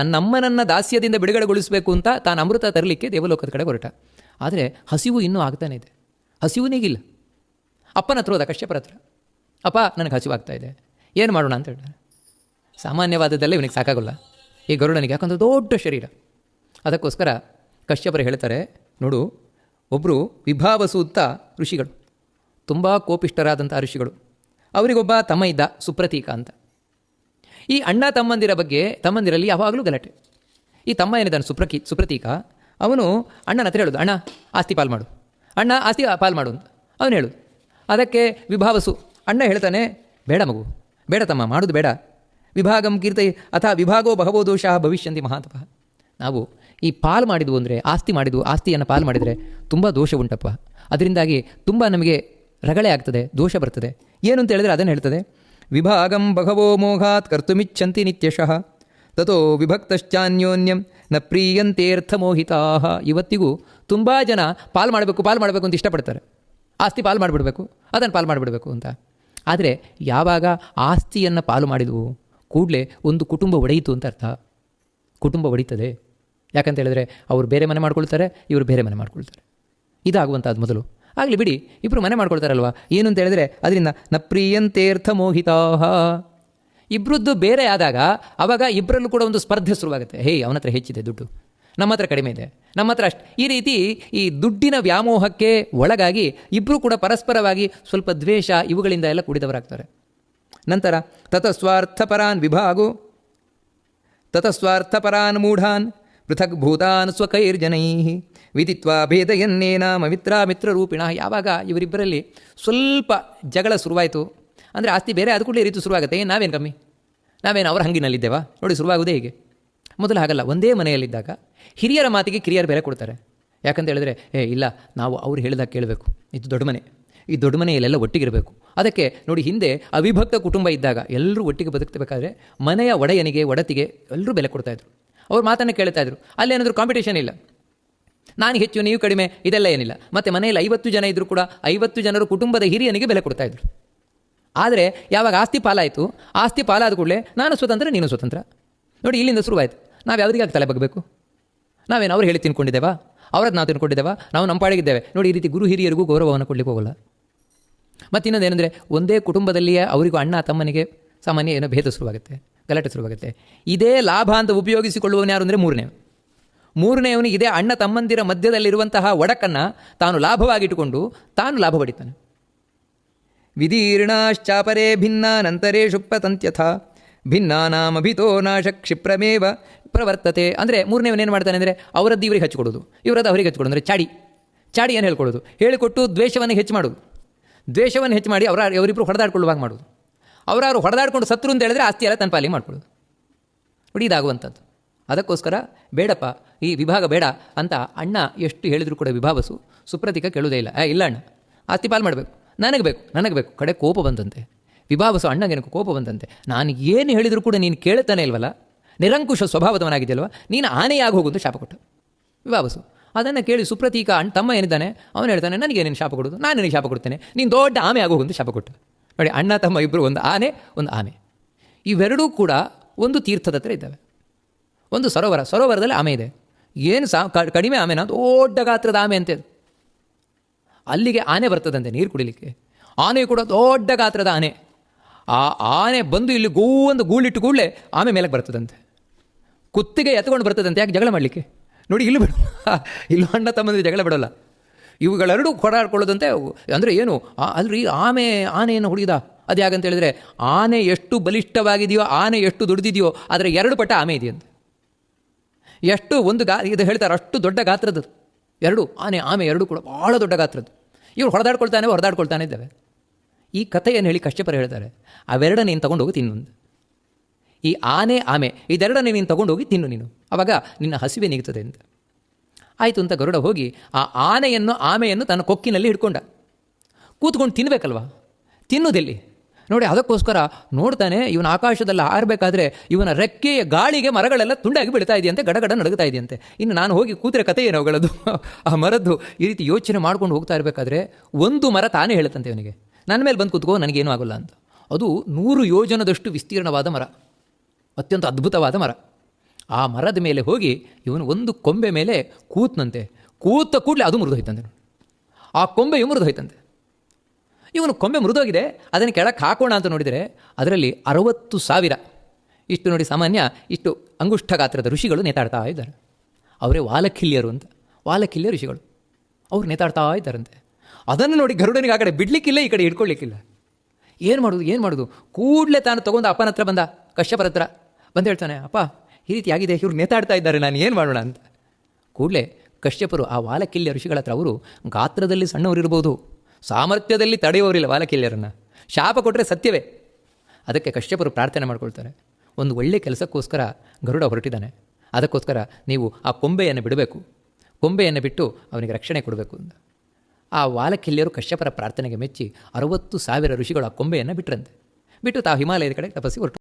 ತನ್ನಮ್ಮನನ್ನು ದಾಸ್ಯದಿಂದ ಬಿಡುಗಡೆಗೊಳಿಸಬೇಕು ಅಂತ ತಾನು ಅಮೃತ ತರಲಿಕ್ಕೆ ದೇವಲೋಕದ ಕಡೆ ಹೊರಟ. ಆದರೆ ಹಸಿವು ಇನ್ನೂ ಆಗ್ತಾನೆ ಇದೆ. ಹಸಿವು ನೀಗಿಲ್ಲ ಅಪ್ಪನ ಹತ್ರ ಹೋದ ಕಶ್ಯಪರ ಹತ್ರ. ಅಪ್ಪ, ನನಗೆ ಹಸಿವಾಗ್ತಾ ಇದೆ. ಏನು ಮಾಡೋಣ ಅಂತ ಹೇಳ್ತಾರೆ ಸಾಮಾನ್ಯವಾದದ್ದೆಲ್ಲ ಇವನಿಗೆ ಸಾಕಾಗಲ್ಲ. ಈ ಗರುಡನಿಗೆ ಯಾಕಂದ್ರೆ ದೊಡ್ಡ ಶರೀರ. ಅದಕ್ಕೋಸ್ಕರ ಕಶ್ಯಪರು ಹೇಳ್ತಾರೆ, ನೋಡು ಒಬ್ಬರು ವಿಭಾವಸೂತ್ತ ಋಷಿಗಳು, ತುಂಬ ಕೋಪಿಷ್ಟರಾದಂಥ ಋಷಿಗಳು. ಅವರಿಗೊಬ್ಬ ತಮ್ಮ ಇದ್ದ ಸುಪ್ರತೀಕ ಅಂತ. ಈ ಅಣ್ಣ ತಮ್ಮಂದಿರ ಬಗ್ಗೆ ತಮ್ಮಂದಿರಲ್ಲಿ ಯಾವಾಗಲೂ ಗಲಾಟೆ. ಈ ತಮ್ಮ ಏನಿದ್ದಾನೆ ಸುಪ್ರಕಿ, ಸುಪ್ರತೀಕ, ಅವನು ಅಣ್ಣನ ಹತ್ರ ಹೇಳೋದು, ಅಣ್ಣ, ಆಸ್ತಿ ಪಾಲು ಮಾಡು. ಅಣ್ಣ, ಆಸ್ತಿ ಪಾಲು ಮಾಡು ಅಂತ ಅವನು ಹೇಳೋದು. ಅದಕ್ಕೆ ವಿಭಾವಸು, ಅಣ್ಣ ಹೇಳ್ತಾನೆ, ಬೇಡ ಮಗು, ಬೇಡ ತಮ್ಮ, ಮಾಡೋದು ಬೇಡ. ವಿಭಾಗಂ ಕೀರ್ತಿ ಅಥವಾ ವಿಭಾಗೋ ಬಹವೋ ದೋಷ ಭವಿಷ್ಯಂತಿ ಮಹಾತಪ. ನಾವು ಈ ಪಾಲು ಮಾಡಿದ್ವು ಅಂದರೆ, ಆಸ್ತಿ ಮಾಡಿದ್ವು, ಆಸ್ತಿಯನ್ನು ಪಾಲು ಮಾಡಿದರೆ ತುಂಬ ದೋಷ ಉಂಟಪ್ಪ. ಅದರಿಂದಾಗಿ ತುಂಬ ನಮಗೆ ರಗಳೆ ಆಗ್ತದೆ, ದೋಷ ಬರ್ತದೆ. ಏನು ಅಂತ ಹೇಳಿದ್ರೆ ಅದನ್ನು ಹೇಳ್ತದೆ. ವಿಭಾಗಂ ಬಹವೋ ಮೋಘಾತ್ ಕರ್ತುಮಿಚ್ಛಂತಿ ನಿತ್ಯಶಃ ತತೋ ವಿಭಕ್ತಶ್ಚಾನ್ಯೋನ್ಯಂ ನ ಪ್ರೀಯಂತೇರ್ಥ ಮೋಹಿತಾ ಇವತ್ತಿಗೂ ತುಂಬ ಜನ ಪಾಲು ಮಾಡಬೇಕು ಪಾಲು ಮಾಡಬೇಕು ಅಂತ ಇಷ್ಟಪಡ್ತಾರೆ. ಆಸ್ತಿ ಪಾಲು ಮಾಡಿಬಿಡಬೇಕು, ಅದನ್ನು ಪಾಲು ಮಾಡಿಬಿಡಬೇಕು ಅಂತ. ಆದರೆ ಯಾವಾಗ ಆಸ್ತಿಯನ್ನು ಪಾಲು ಮಾಡಿದವು, ಕೂಡಲೇ ಒಂದು ಕುಟುಂಬ ಒಡೆಯಿತು ಅಂತ ಅರ್ಥ. ಕುಟುಂಬ ಒಡೀತದೆ. ಯಾಕಂತ ಹೇಳಿದ್ರೆ ಅವರು ಬೇರೆ ಮನೆ ಮಾಡ್ಕೊಳ್ತಾರೆ, ಇವರು ಬೇರೆ ಮನೆ ಮಾಡ್ಕೊಳ್ತಾರೆ. ಇದಾಗುವಂಥದ್ದು ಮೊದಲು. ಆಗಲಿ ಬಿಡಿ ಇಬ್ಬರು ಮನೆ ಮಾಡ್ಕೊಳ್ತಾರಲ್ವ? ಏನು ಅಂತ ಹೇಳಿದ್ರೆ, ಅದರಿಂದ, ನ ಪ್ರಿಯಂತೇರ್ಥ ಮೋಹಿತಾ ಇಬ್ಬರದ್ದು ಬೇರೆ ಆದಾಗ ಆವಾಗ ಇಬ್ಬರಲ್ಲೂ ಕೂಡ ಒಂದು ಸ್ಪರ್ಧೆ ಶುರುವಾಗುತ್ತೆ. ಹೇ, ಅವನ ಹತ್ರ ಹೆಚ್ಚಿದೆ ದುಡ್ಡು. ನಮ್ಮ ಹತ್ರ ಕಡಿಮೆ ಇದೆ. ನಮ್ಮ ಹತ್ರ ಅಷ್ಟು. ಈ ರೀತಿ, ಈ ದುಡ್ಡಿನ ವ್ಯಾಮೋಹಕ್ಕೆ ಒಳಗಾಗಿ ಇಬ್ಬರು ಕೂಡ ಪರಸ್ಪರವಾಗಿ ಸ್ವಲ್ಪ ದ್ವೇಷ ಇವುಗಳಿಂದ ಎಲ್ಲ ಕೂಡಿದವರಾಗ್ತಾರೆ. ನಂತರ, ತತಸ್ವಾರ್ಥಪರಾನ್ ವಿಭಾಗು. ತತಸ್ವಾರ್ಥಪರಾನ್ ಮೂಢಾನ್. ಪೃಥಕ್ ಭೂತಾನ್ ಸ್ವಕೈರ್ಜನೈ ವಿದಿತ್ವಾ ಮಿತ್ರಾ ಮಿತ್ರ ಮಿತ್ರರೂಪಿಣ. ಯಾವಾಗ ಇವರಿಬ್ಬರಲ್ಲಿ ಸ್ವಲ್ಪ ಜಗಳ ಶುರುವಾಯಿತು, ಅಂದರೆ ಆಸ್ತಿ ಬೇರೆ ಅದು ಕೂಡಲೇ ರೀತಿ ಶುರುವಾಗುತ್ತೆ ನಾವೇನು ಕಮ್ಮಿ? ನಾವೇನು ಅವರ ಹಂಗಿನಲ್ಲಿದ್ದೇವಾ? ನೋಡಿ ಶುರುವಾಗುವುದೇ ಹೇಗೆ. ಮೊದಲು ಹಾಗಲ್ಲ, ಒಂದೇ ಮನೆಯಲ್ಲಿದ್ದಾಗ ಹಿರಿಯರ ಮಾತಿಗೆ ಕಿರಿಯರು ಬೆಲೆ ಕೊಡ್ತಾರೆ. ಯಾಕಂತ ಹೇಳಿದ್ರೆ, ಏ, ಇಲ್ಲ, ನಾವು ಅವ್ರು ಹೇಳಿದಾಗ ಕೇಳಬೇಕು. ಇದು ದೊಡ್ಡ ಮನೆ. ಈ ದೊಡ್ಡ ಮನೆಯಲ್ಲೆಲ್ಲ ಒಟ್ಟಿಗಿರಬೇಕು. ಅದಕ್ಕೆ ನೋಡಿ ಹಿಂದೆ ಅವಿಭಕ್ತ ಕುಟುಂಬ ಇದ್ದಾಗ ಎಲ್ಲರೂ ಒಟ್ಟಿಗೆ ಬದುಕಬೇಕಾದ್ರೆ ಮನೆಯ ಒಡೆಯನಿಗೆ, ಒಡತಿಗೆ ಎಲ್ಲರೂ ಬೆಲೆ ಕೊಡ್ತಾಯಿದ್ರು ಅವ್ರ ಮಾತನ್ನು ಕೇಳ್ತಾ ಇದ್ರು. ಅಲ್ಲೇನಾದರೂ ಕಾಂಪಿಟೇಷನ್ ಇಲ್ಲ. ನಾನು ಹೆಚ್ಚು, ನೀವು ಕಡಿಮೆ, ಇದೆಲ್ಲ ಏನಿಲ್ಲ. ಮತ್ತು ಮನೆಯಲ್ಲಿ ಐವತ್ತು ಜನ ಇದ್ದರೂ ಕೂಡ ಐವತ್ತು ಜನರು ಕುಟುಂಬದ ಹಿರಿಯನಿಗೆ ಬೆಲೆ ಕೊಡ್ತಾ ಇದ್ರು. ಆದರೆ ಯಾವಾಗ ಆಸ್ತಿ ಪಾಲಾಯಿತು, ಆಸ್ತಿ ಪಾಲಾದ ಕೂಡಲೇ ನಾನು ಸ್ವತಂತ್ರ, ನೀನು ಸ್ವತಂತ್ರ. ನೋಡಿ, ಇಲ್ಲಿಂದ ಶುರುವಾಯಿತು. ನಾವು ಯಾವ್ದರಿಗಾಗಿ ತಲೆ ಬಗ್ಗಬೇಕು ನಾವೇನು ಅವ್ರು ಹೇಳಿ ತಿನ್ಕೊಂಡಿದ್ದೇವಾ? ಅವ್ರದ್ದು ನಾವು ತಿನ್ಕೊಂಡಿದ್ದೇವಾ? ನಾವು ನಮ್ಮ ಪಾಡಿಗಿದ್ದೇವೆ. ನೋಡಿ, ಈ ರೀತಿ ಗುರು ಹಿರಿಯರಿಗೂ ಗೌರವವನ್ನು ಕೊಡಲಿಕ್ಕೆ ಹೋಗಲ್ಲ. ಮತ್ತು ಇನ್ನೊಂದೇನೆಂದರೆ ಒಂದೇ ಕುಟುಂಬದಲ್ಲಿಯೇ ಅವರಿಗೂ ಅಣ್ಣ, ತಮ್ಮನಿಗೆ ಸಾಮಾನ್ಯ ಏನೋ ಭೇದ ಶುರುವಾಗುತ್ತೆ. ಗಲಾಟೆ ಶುರುವಾಗುತ್ತೆ ಇದೇ ಲಾಭ ಅಂತ ಉಪಯೋಗಿಸಿಕೊಳ್ಳುವವನು ಯಾರು ಅಂದರೆ ಮೂರನೇ. ಮೂರನೆಯವನು ಇದೇ ಅಣ್ಣ ತಮ್ಮಂದಿರ ಮಧ್ಯದಲ್ಲಿರುವಂತಹ ಒಡಕನ್ನು ತಾನು ಲಾಭವಾಗಿಟ್ಟುಕೊಂಡು ತಾನು ಲಾಭ ಪಡಿತಾನೆ. ವಿದೀರ್ಣಾಶ್ಚಾಪರೇ ಭಿನ್ನಾನಂತರೇ ಪತಂತ್ಯಥ ಭಿನ್ನಾನಾಮಭಿತೋ ನಾಶ ಕ್ಷಿಪ್ರಮೇವ ಪ್ರವರ್ತತೆ. ಅಂದರೆ ಮೂರನೇವನೇನು ಮಾಡ್ತಾನೆ ಅಂದರೆ ಅವರದ್ದು ಇವರಿಗೆ ಹಚ್ಕೊಡೋದು. ಇವರದ್ದು ಅವರಿಗೆ ಹಚ್ಕೊಡೋದು ಅಂದರೆ ಚಾಡಿ. ಚಾಡಿ ಏನು ಹೇಳ್ಕೊಡೋದು. ಹೇಳಿಕೊಟ್ಟು ದ್ವೇಷವನ್ನು ಹೆಚ್ಚು ಮಾಡೋದು. ದ್ವೇಷವನ್ನು ಹೆಚ್ಚು ಮಾಡಿ ಅವರ ಅವರಿಬ್ಬರು ಹೊಡೆದಾಡ್ಕೊಳ್ಳುವಾಗ ಮಾಡೋದು. ಅವರವರು ಹೊಡೆದಾಡ್ಕೊಂಡು ಸತ್ರು ಅಂತ ಹೇಳಿದ್ರೆ ಆಸ್ತಿ ಎಲ್ಲ ತನ್ನ ಪಾಲಿಗೆ ಮಾಡ್ಕೊಳ್ಳೋದು. ಬಿಡಿ ಇದಾಗುವಂಥದ್ದು. ಅದಕ್ಕೋಸ್ಕರ ಬೇಡಪ್ಪ, ಈ ವಿಭಾಗ ಬೇಡ ಅಂತ ಅಣ್ಣ ಎಷ್ಟು ಹೇಳಿದರೂ ಕೂಡ ವಿಭಾವಸು, ಸುಪ್ರತೀಕ ಕೇಳುವುದೇ ಇಲ್ಲ. ಇಲ್ಲ ಅಣ್ಣ. ಆಸ್ತಿ ಪಾಲು ಮಾಡಬೇಕು. ನನಗೆ ಬೇಕು ನನಗೆ ಬೇಕು. ಕಡೆ ಕೋಪ ಬಂದಂತೆ. ವಿಭಾವಸು ಅಣ್ಣಗೇನಕ್ಕೆ ಕೋಪ ಬಂದಂತೆ. ನಾನು ಏನು ಹೇಳಿದರೂ ಕೂಡ ನೀನು ಕೇಳುತ್ತಾನೆ ಇಲ್ವಲ್ಲ? ನಿರಂಕುಶ ಸ್ವಭಾವದವನಾಗಿದೆಯಲ್ವ? ನೀನು ಆನೆಯಾಗಿ ಹೋಗುವಂತ ಶಾಪ ಕೊಟ್ಟು. ವಿಭಾವಸು, ಅದನ್ನು ಕೇಳಿ ಸುಪ್ರತೀಕ ಅಣ್ಣ ತಮ್ಮ ಏನಿದ್ದಾನೆ, ಅವನು ಹೇಳ್ತಾನೆ ನನಗೆ ನೀನು ಶಾಪ ಕೊಡೋದು? ನಾನು ನಿನಗೆ ಶಾಪ ಕೊಡ್ತೇನೆ. ನೀನು ದೊಡ್ಡ ಆಮೆ ಆಗೋಗುವಂತ ಶಾಪ ಕೊಟ್ಟು. ನೋಡಿ, ಅಣ್ಣ, ತಮ್ಮ ಇಬ್ಬರು ಒಂದು ಆನೆ, ಒಂದು ಆಮೆ ಇವೆರಡೂ ಕೂಡ ಒಂದು ತೀರ್ಥದ ಹತ್ರ ಇದ್ದಾವೆ. ಒಂದು ಸರೋವರ, ಸರೋವರದಲ್ಲಿ ಆಮೆ ಇದೆ. ಏನು ಸಾ ಕಡಿಮೆ ಆಮೆನ ದೊಡ್ಡ ಗಾತ್ರದ ಆಮೆ ಅಂತ. ಅಲ್ಲಿಗೆ ಆನೆ ಬರ್ತದಂತೆ ನೀರು ಕುಡಿಲಿಕ್ಕೆ. ಆನೆ ಕೂಡ ದೊಡ್ಡ ಗಾತ್ರದ ಆನೆ. ಆ ಆನೆ ಬಂದು ಇಲ್ಲಿ ಗೋ ಒಂದು ಗೂಳಿಟ್ಟು ಕೂಡಲೇ ಆಮೆ ಮೇಲಕ್ಕೆ ಬರ್ತದಂತೆ. ಕುತ್ತಿಗೆ ಎತ್ಕೊಂಡು ಬರ್ತದಂತೆ, ಯಾಕೆ ಜಗಳ ಮಾಡಲಿಕ್ಕೆ? ನೋಡಿ, ಇಲ್ಲಿ ಬಿಡ. ಇಲ್ಲ ಅಣ್ಣ ತಮ್ಮಂದ್ರೆ ಜಗಳ ಬಿಡೋಲ್ಲ. ಇವುಗಳೆರಡೂ ಕೊಡಾಡ್ಕೊಳ್ಳೋದಂತೆ ಅಂದರೆ ಏನು? ಅಲ್ರಿ, ಆಮೆ, ಆನೆಯನ್ನು ಹುಡುಗಿದ. ಅದು ಯಾಕಂತ ಹೇಳಿದ್ರೆ, ಆನೆ ಎಷ್ಟು ಬಲಿಷ್ಠವಾಗಿದೆಯೋ, ಆನೆ ಎಷ್ಟು ದುಡಿದಿದೆಯೋ, ಆದರೆ ಎರಡು ಪಟ್ಟ ಆಮೆ ಇದೆಯಂತೆ ಎಷ್ಟು ಒಂದು ಗಾ, ಇದು ಹೇಳ್ತಾರೆ, ಅಷ್ಟು ದೊಡ್ಡ ಗಾತ್ರದ್ದು. ಎರಡು, ಆನೆ, ಆಮೆ ಎರಡು ಕೂಡ ಭಾಳ ದೊಡ್ಡ ಗಾತ್ರದ್ದು. ಇವ್ರು ಹೊಡೆದಾಡ್ಕೊಳ್ತಾನೆ ಹೊಡೆದಾಡ್ಕೊಳ್ತಾನೆ ಇದ್ದಾವೆ. ಈ ಕಥೆಯನ್ನು ಹೇಳಿ ಕಷ್ಟಪರ ಹೇಳ್ತಾರೆ ಅವೆರಡ ನೀನು ತಗೊಂಡು ಹೋಗಿ ತಿನ್ನು ಅಂತ. ಈ ಆನೆ, ಆಮೆ, ಇದೆರಡನ್ನೇ ನೀನು ತಗೊಂಡು ಹೋಗಿ ತಿನ್ನು ನೀನು. ಆವಾಗ ನಿನ್ನ ಹಸಿವೆ ನೀಗ್ತದೆ ಅಂತ. ಆಯಿತು ಅಂತ ಗರುಡ ಹೋಗಿ ಆ ಆನೆಯನ್ನು, ಆಮೆಯನ್ನು ತನ್ನ ಕೊಕ್ಕಿನಲ್ಲಿ ಹಿಡ್ಕೊಂಡ. ಕೂತ್ಕೊಂಡು ತಿನ್ನಬೇಕಲ್ವ ತಿನ್ನೋದೆಲ್ಲಿ ನೋಡಿ, ಅದಕ್ಕೋಸ್ಕರ ನೋಡ್ತಾನೆ, ಇವನ ಆಕಾಶದಲ್ಲಿ ಹಾರಬೇಕಾದ್ರೆ ಇವನ ರೆಕ್ಕೆಯ ಗಾಳಿಗೆ ಮರಗಳೆಲ್ಲ ತುಂಡಾಗಿ ಬೀಳ್ತಾ ಇದೆಯಂತೆ, ಗಡಗಡ ನಡುಗ್ತಾ ಇದೆಯಂತೆ. ಇನ್ನು ನಾನು ಹೋಗಿ ಕೂತ್ರೆ ಕತೆ ಏನು ಅವುಗಳದ್ದು ಆ ಮರದ್ದು ಈ ರೀತಿ ಯೋಚನೆ ಮಾಡ್ಕೊಂಡು ಹೋಗ್ತಾ ಇರಬೇಕಾದ್ರೆ ಒಂದು ಮರ ತಾನೇ ಹೇಳುತ್ತಂತೆ ಅವನಿಗೆ. ನನ್ನ ಮೇಲೆ ಬಂದು ಕೂತ್ಕೋ, ನನಗೇನೂ ಆಗೋಲ್ಲ ಅಂತ. ಅದು ನೂರು ಯೋಜನದಷ್ಟು ವಿಸ್ತೀರ್ಣವಾದ ಮರ. ಅತ್ಯಂತ ಅದ್ಭುತವಾದ ಮರ. ಆ ಮರದ ಮೇಲೆ ಹೋಗಿ ಇವನು ಒಂದು ಕೊಂಬೆ ಮೇಲೆ ಕೂತ್ನಂತೆ. ಕೂತ ಕೂಡಲೇ ಅದು ಮೃದೋಯ್ತಂತೆ ಆ ಕೊಂಬೆಯು ಮೃದೋಯ್ತಂತೆ ಇವನು ಕೊಂಬೆ ಮೃದೋಗಿದೆ ಅದನ್ನು ಕೆಳಕ್ಕೆ ಹಾಕೋಣ ಅಂತ ನೋಡಿದರೆ ಅದರಲ್ಲಿ ಅರವತ್ತು ಸಾವಿರ. ಇಷ್ಟು ನೋಡಿ ಸಾಮಾನ್ಯ, ಇಷ್ಟು ಅಂಗುಷ್ಠ ಗಾತ್ರದ ಋಷಿಗಳು ನೇತಾಡ್ತಾ ಇದ್ದಾರೆ. ಅವರೇ ವಾಲಕಿಲ್ಯರು ಅಂತ. ವಾಲಕಿಲ್ಯ ಋಷಿಗಳು. ಅವ್ರು ನೇತಾಡ್ತಾ ಇದ್ದಾರಂತೆ. ಅದನ್ನು ನೋಡಿ ಗರುಡನಿಗೆ ಆ ಕಡೆ ಬಿಡಲಿಕ್ಕಿಲ್ಲ, ಈ ಕಡೆ ಹಿಡ್ಕೊಳ್ಳಿಕ್ಕಿಲ್ಲ ಏನು ಮಾಡೋದು ಏನು ಮಾಡೋದು? ಕೂಡಲೇ ತಾನು ತೊಗೊಂಡು ಅಪ್ಪನ ಹತ್ರ ಬಂದ, ಕಶ್ಯಪರ ಹತ್ರ. ಬಂದು ಹೇಳ್ತಾನೆ, ಅಪ್ಪ ಈ ರೀತಿ ಆಗಿದೆ, ಇವ್ರು ನೇತಾಡ್ತಾ ಇದ್ದಾರೆ, ನಾನು ಏನು ಮಾಡೋಣ ಅಂತ. ಕೂಡಲೇ ಕಶ್ಯಪರು ಆ ವಾಲಕಿಲ್ಯ ಋಷಿಗಳ ಹತ್ರ ಅವರು ಗಾತ್ರದಲ್ಲಿ ಸಣ್ಣವರಿರ್ಬೋದು, ಸಾಮರ್ಥ್ಯದಲ್ಲಿ ತಡೆಯುವವರಿಲ್ಲ ವಾಲಕಿಲ್ಯರನ್ನು. ಶಾಪ ಕೊಟ್ಟರೆ ಸತ್ಯವೇ. ಅದಕ್ಕೆ ಕಶ್ಯಪರು ಪ್ರಾರ್ಥನೆ ಮಾಡ್ಕೊಳ್ತಾರೆ. ಒಂದು ಒಳ್ಳೆ ಕೆಲಸಕ್ಕೋಸ್ಕರ ಗರುಡ ಹೊರಟಿದ್ದಾನೆ. ಅದಕ್ಕೋಸ್ಕರ ನೀವು ಆ ಕೊಂಬೆಯನ್ನು ಬಿಡಬೇಕು. ಕೊಂಬೆಯನ್ನು ಬಿಟ್ಟು ಅವನಿಗೆ ರಕ್ಷಣೆ ಕೊಡಬೇಕು ಅಂತ. ಆ ವಾಲಕಿಲ್ಯರು ಕಶ್ಯಪರ ಪ್ರಾರ್ಥನೆಗೆ ಮೆಚ್ಚಿ ಅರವತ್ತು ಸಾವಿರ ಋಷಿಗಳು ಆ ಕೊಂಬೆಯನ್ನು ಬಿಟ್ಟರಂತೆ ಬಿಟ್ಟು ತಾವು ಹಿಮಾಲಯದ ಕಡೆ ತಪಸ್ಸಿ ಹೊರಟು.